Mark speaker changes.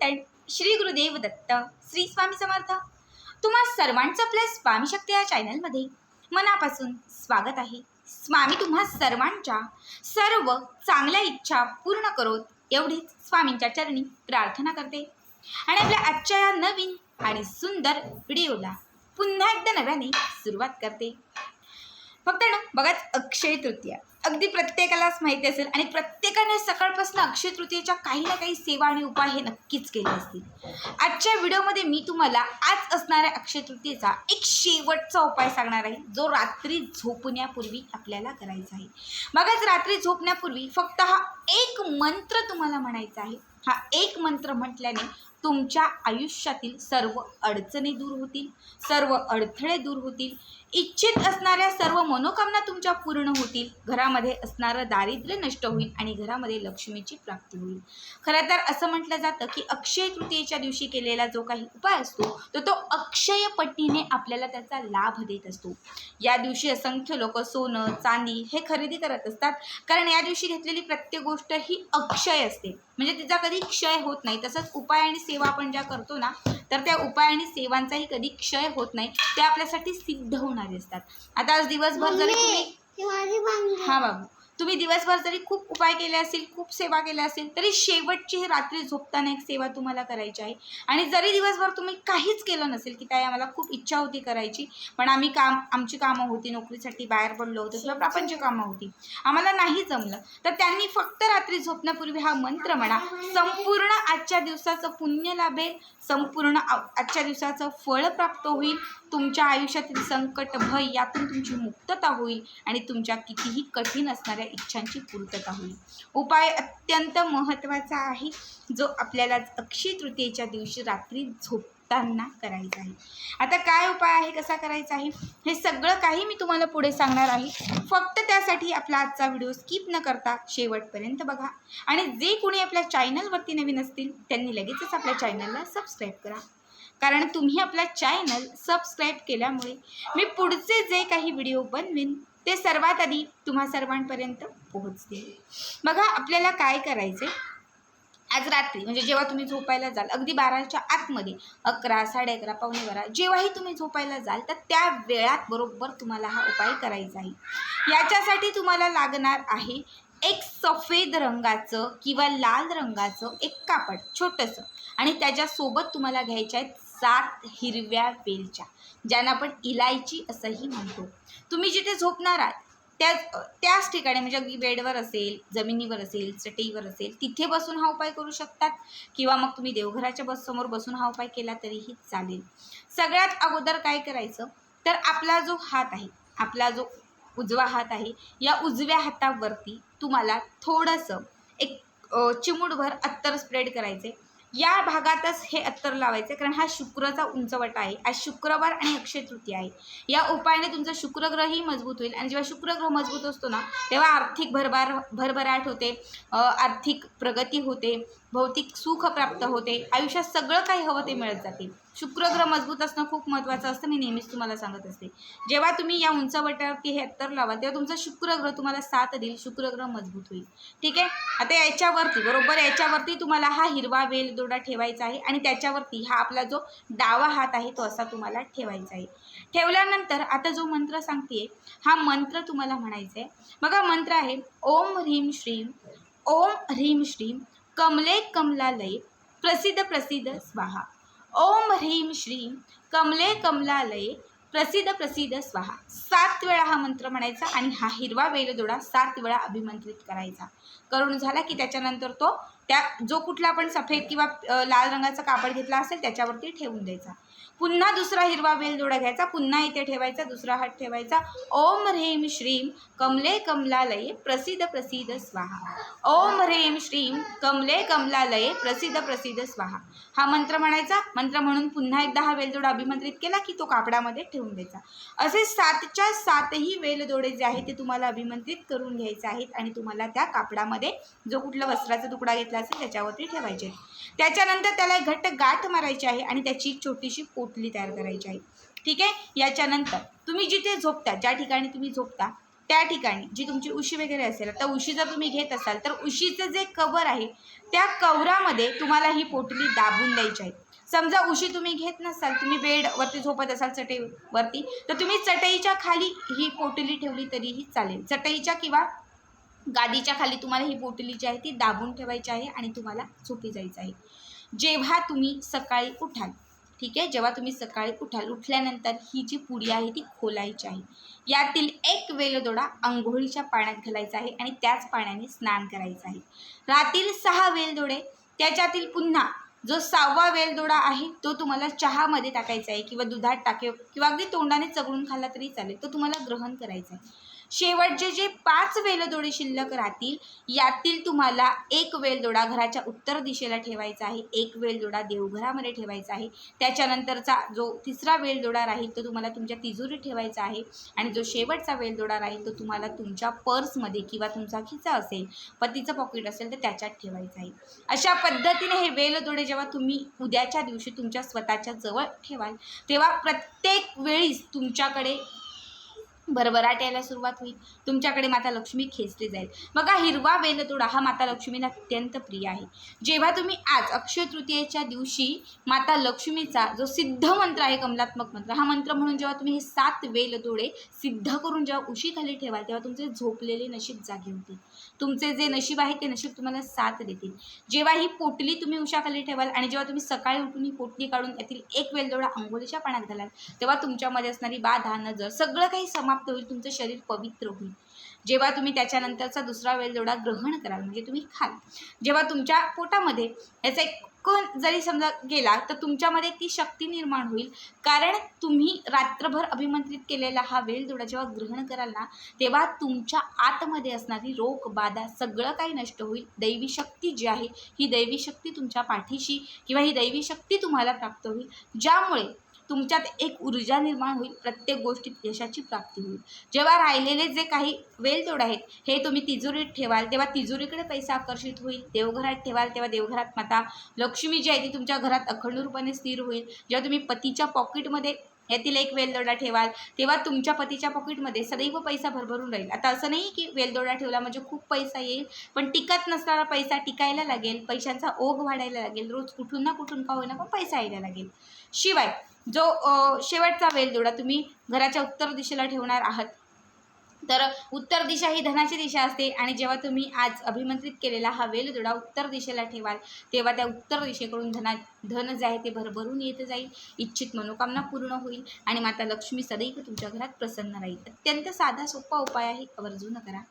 Speaker 1: चिंतन श्री गुरुदेव दत्त श्री स्वामी समर्थ. तुम्हा सर्वांचं आपल्या स्वामी शक्ती या चॅनलमध्ये मनापासून स्वागत आहे. स्वामी तुम्हा सर्वांच्या सर्व चांगल्या इच्छा पूर्ण करोत एवढीच स्वामींच्या चरणी प्रार्थना करते. आणि आपल्या आजच्या या नवीन आणि सुंदर व्हिडिओला पुन्हा एकदा नव्याने सुरुवात करते. फक्त ना बघाच अक्षय तृतीया. अगदी प्रत्येकालाच माहिती असेल आणि प्रत्येकाने सकाळपासून अक्षय तृतीयेच्या काही ना काही सेवा आणि उपाय हे नक्कीच केले असतील. आजच्या व्हिडिओमध्ये मी तुम्हाला आज असणाऱ्या अक्षय तृतीयेचा एक शेवटचा उपाय सांगणार आहे. जो रात्री झोपण्यापूर्वी आपल्याला करायचा आहे. मगच रात्री झोपण्यापूर्वी फक्त हा एक मंत्र तुम्हाला म्हणायचा आहे. हा एक मंत्र म्हटल्याने तुमच्या आयुष्यातील सर्व अडचणी दूर होतील सर्व अडथळे दूर होतील. इच्छित असणाऱ्या सर्व मनोकामना तुमच्या पूर्ण होतील. घरामध्ये असणारं दारिद्र्य नष्ट होईल आणि घरामध्ये लक्ष्मीची प्राप्ती होईल. खरं तर असं म्हटलं जातं की अक्षय तृतीयेच्या दिवशी केलेला जो काही उपाय असतो तर तो अक्षय पट्टीने आपल्याला त्याचा लाभ देत असतो. या दिवशी असंख्य लोक सोनं चांदी हे खरेदी करत असतात. कारण या दिवशी घेतलेली प्रत्येक गोष्ट ही अक्षय असते. म्हणजे तिचा कधी क्षय होत नाही. तसंच उपाय आणि सेवा आपण ज्या करतो ना तर त्या उपाय आणि सेवांचाही कधी क्षय होत नाही. ते आपल्यासाठी सिद्ध होणारे असतात. आता आज दिवसभर जरी तुम्ही हा बाबू. तुम्ही दिवसभर जरी खूप उपाय केले असतील खूप सेवा केल्या असतील तरी शेवटची ही रात्री झोपताना एक सेवा तुम्हाला करायची आहे. आणि जरी दिवसभर तुम्ही काहीच केलं नसेल की ताई आम्हाला खूप इच्छा होती करायची पण आम्ही काम आमची कामं होती नोकरीसाठी बाहेर पडलो होतो किंवा प्रापंच कामं होती. आम्हाला नाही जमलं. तर त्यांनी फक्त रात्री झोपण्यापूर्वी हा मंत्र म्हणा संपूर्ण आजच्या दिवसाचं पुण्य लाभेल संपूर्ण आ- आजच्या दिवसाचं फळ प्राप्त होईल तुमच्या आयुष्यातील संकट भय यातून तुमची मुक्तता होईल आणि तुमच्या कितीही कठीण असणाऱ्या इच्छांची पूर्तता होईल. उपाय अत्यंत महत्त्वाचा आहे जो आपल्याला अक्षय तृतीयेच्या दिवशी रात्री झोपताना करायचा आहे. आता काय उपाय आहे कसा करायचा आहे हे सगळं काही मी तुम्हाला पुढे सांगणार आहे. फक्त त्यासाठी आपला आजचा व्हिडिओ स्किप न करता शेवटपर्यंत बघा. आणि जे कोणी आपल्या चॅनलवरती नवीन असतील त्यांनी लगेचच आपल्या चॅनलला सबस्क्राईब करा. कारण तुम्ही आपला चॅनल सबस्क्राईब केल्यामुळे मी पुढचे जे काही व्हिडिओ बनवेन ते सर्वात आधी तुम्हा सर्वांपर्यंत पोहोचतील. बघा आपल्याला काय करायचे आज रात्री म्हणजे जेव्हा तुम्ही झोपायला जाल अगदी बाराच्या आतमध्ये अकरा साडे अकरा पावणे बारा जेव्हाही तुम्ही झोपायला जाल तर त्या वेळात बरोबर तुम्हाला हा उपाय करायचा आहे. याच्यासाठी तुम्हाला लागणार आहे एक सफेद रंगाचं किंवा लाल रंगाचं एक कापड छोटंसं. आणि त्याच्यासोबत तुम्हाला घ्यायच्या आहेत सात हिरव्या वेलच्या ज्यांना आपण इलायची असंही म्हणतो. तुम्ही जिथे झोपणार आहात त्या त्याच ठिकाणी म्हणजे अगदी बेडवर असेल जमिनीवर असेल चटईवर असेल तिथे बसून हा उपाय करू शकतात? किंवा मग तुम्ही देवघराच्या बससमोर बसून हा उपाय केला तरीही चालेल. सगळ्यात अगोदर काय करायचं? तर आपला जो हात आहे आपला जो उजवा हात आहे या उजव्या हातावरती तुम्हाला थोडंसं एक चिमूटभर अत्तर स्प्रेड करायचे या भागातच हे अत्तर लावायचे कारण हा शुक्रचा उंचवटा आहे. आज शुक्रवार आणि अक्षय तृतीय आहे. या उपायाने तुमचा शुक्रग्रहही मजबूत होईल. आणि जेव्हा शुक्रग्रह मजबूत असतो ना तेव्हा आर्थिक भरभार भरभराट होते आर्थिक प्रगती होते भौतिक सुख प्राप्त होते आयुष्यात सगळं काही हवं ते मिळत जाते. शुक्रग्रह मजबूत असणं खूप महत्त्वाचं असतं मी नेहमीच तुम्हाला सांगत असते. जेव्हा तुम्ही या उंचवटावरती हे अत्तर लावा तेव्हा तुमचा शुक्रग्रह तुम्हाला साथ देईल शुक्रग्रह मजबूत होईल. ठीक आहे? आता याच्यावरती बरोबर? याच्यावरती तुम्हाला हा हिरवा वेल दोडा ठेवायचा आहे आणि त्याच्यावरती हा आपला जो डावा हात आहे तो असा तुम्हाला ठेवायचा आहे. ठेवल्यानंतर आता जो मंत्र सांगते हा मंत्र तुम्हाला म्हणायचा आहे बघा मंत्र आहे ओम ह्रीम श्रीम ओम ह्रीम श्रीम कमले कमलालय प्रसिद्ध प्रसिद्ध स्वाहा. ओम ह्रीम श्रीम कमले कमलालय प्रसिद्ध प्रसिद्ध स्वाहा. सात वेळा हा मंत्र म्हणायचा आणि हा हिरवा वेलदोडा सात वेळा अभिमंत्रित करायचा. करून झाला की त्याच्यानंतर तो त्या जो कुठला आपण सफेद किंवा लाल रंगाचा कापड घेतला असेल त्याच्यावरती ठेवून द्यायचा. पुन्हा दुसरा हिरवा वेलदोडा घ्यायचा पुन्हा इथे ठेवायचा दुसरा हात ठेवायचा. ओम ह्रीम श्रीम कमले कमलालये प्रसिद्ध प्रसिद्ध स्वाहा. ओम ह्रीम श्रीम कमले कमलालये प्रसिद्ध प्रसिद्ध स्वाहा. हा मंत्र म्हणायचा. मंत्र म्हणून पुन्हा एकदा हा वेलदोडा अभिमंत्रित केला की तो कापडामध्ये ठेवून द्यायचा. असे सातच्या सातही वेलदोडे जे आहेत ते तुम्हाला अभिमंत्रित करून घ्यायचे आहेत आणि तुम्हाला त्या कापडामध्ये जो कुठला वस्त्राचा तुकडा घेतला असेल त्याच्यावरती ठेवायचे. आहेत. त्याच्यानंतर त्याला एक घट्ट गाठ मारायची आहे आणि त्याची एक छोटीशी पोटली तयार करायची आहे. ठीक आहे? याच्यानंतर तुम्ही जिथे झोपता ज्या ठिकाणी तुम्ही झोपता त्या ठिकाणी जी तुमची उशी वगैरे असेल तर उशी जर तुम्ही घेत असाल तर उशीचं जे कवर आहे त्या कवरामध्ये तुम्हाला ही पोटली दाबून द्यायची आहे. समजा उशी तुम्ही घेत नसाल तुम्ही बेडवरती झोपत असाल चटईवरती तर तुम्ही चटईच्या खाली ही पोटली ठेवली तरीही चालेल. चटईच्या किंवा गादीच्या खाली तुम्हाला ही पोटली जी आहे ती दाबून ठेवायची आहे आणि तुम्हाला झोपी जायचं आहे. जेव्हा तुम्ही सकाळी उठाल ठीक आहे जेव्हा तुम्ही सकाळी उठाल उठल्यानंतर ही जी पुडी आहे ती खोलायची आहे. यातील एक वेलदोडा आंघोळीच्या पाण्यात घालायचा आहे आणि त्याच पाण्याने स्नान करायचं आहे. रातील सहा वेलदोडे त्याच्यातील पुन्हा जो सहावा वेलदोडा आहे तो तुम्हाला चहामध्ये टाकायचा आहे किंवा दुधात टाके किंवा अगदी तोंडाने चगळून खाल्ला तरी चालेल तो तुम्हाला ग्रहण करायचा आहे. शेवटचे जे पाच वेलदोडे शिल्लक राहतील यातील तुम्हाला एक वेलदोडा घराच्या उत्तर दिशेला ठेवायचा आहे एक वेलदोडा देवघरामध्ये ठेवायचा आहे. त्याच्यानंतरचा जो तिसरा वेलदोडा राहील तो तुम्हाला तुमच्या तिजोरीत ठेवायचा आहे. आणि जो शेवटचा वेलदोडा राहील तो तुम्हाला तुमच्या पर्समध्ये किंवा तुमचा खिचा असेल पतीचं पॉकेट असेल तर त्याच्यात ठेवायचं आहे. अशा पद्धतीने हे वेलदोडे जेव्हा तुम्ही उद्याच्या दिवशी तुमच्या स्वतःच्या जवळ ठेवाल तेव्हा प्रत्येक वेळीस तुमच्याकडे भरभराट यायला सुरुवात होईल. तुमच्याकडे माता लक्ष्मी खेचली जाईल. बघा हिरवा वेलतोडा हा माता लक्ष्मीला अत्यंत प्रिय आहे. जेव्हा तुम्ही आज अक्षय तृतीयेच्या दिवशी माता लक्ष्मीचा जो सिद्ध मंत्र आहे कमलात्मक मंत्र हा मंत्र म्हणून जेव्हा तुम्ही हे सात वेलतोडे सिद्ध करून जेव्हा उशीखाली ठेवाल तेव्हा तुमचे झोपलेले नशीब जागे होतील. तुमचे जे नशीब आहे ते नशीब तुम्हाला साथ देतील. जेव्हा ही पोटली तुम्ही उशाखाली ठेवाल आणि जेव्हा तुम्ही सकाळी उठून ही पोटली काढून यातील एक वेलदोडा आंघोळीच्या पाण्यात घालाल तेव्हा तुमच्यामध्ये असणारी बाधा नजर सगळं काही समाप्त होईल तुमचं शरीर पवित्र होईल. जेव्हा तुम्ही त्याच्यानंतरचा दुसरा वेलदोडा ग्रहण कराल म्हणजे तुम्ही खाल. जेव्हा तुमच्या पोटामध्ये याचा एक कण जरी समजा गेला तर तुमच्यामध्ये ती शक्ती निर्माण होईल. कारण तुम्ही रात्रभर अभिमंत्रित केलेला हा वेलदोडा जेव्हा ग्रहण कराल ना तेव्हा तुमच्या आतमध्ये असणारी रोग बाधा सगळं काही नष्ट होईल. दैवी शक्ती जी आहे ही दैवी शक्ती तुमच्या पाठीशी किंवा ही दैवी शक्ती तुम्हाला प्राप्त होईल. ज्यामुळे तुमच्यात एक ऊर्जा निर्माण होईल प्रत्येक गोष्टीत यशाची प्राप्ती होईल. जेव्हा राहिलेले जे काही वेलतोड आहेत हे तुम्ही तिजोरीत ठेवाल तेव्हा तिजोरीकडे पैसा आकर्षित होईल देवघरात ठेवाल तेव्हा देवघरात माता लक्ष्मी जी आहे ती तुमच्या घरात अखंड रूपाने स्थिर होईल. जेव्हा तुम्ही पतीच्या पॉकेटमध्ये यातील एक वेलदोडा ठेवाल तेव्हा तुमच्या पतीच्या पॉकेटमध्ये सदैव पैसा भरभरून राहील. आता असं नाही की वेलदोडा ठेवला म्हणजे खूप पैसा येईल पण टिकत नसणारा पैसा टिकायला लागेल पैशांचा ओघ वाढायला लागेल रोज कुठून ना कुठून का होईना पण पैसा यायला लागेल. शिवाय जो शेवटचा वेलदोडा तुम्ही घराच्या उत्तर दिशेला ठेवणार आहात. तर उत्तर दिशा ही धनाची दिशा असते आणि जेव्हा तुम्ही आज अभिमंत्रित केलेला हा वेलदोडा उत्तर दिशेला ठेवाल तेव्हा त्या उत्तर दिशेकडून धना धन जे आहे ते भरभरून येत जाईल. इच्छित मनोकामना पूर्ण होईल आणि माता लक्ष्मी सदैव तुमच्या घरात प्रसन्न राहील. अत्यंत साधा सोपा उपाय आहे. आवर्जून करा.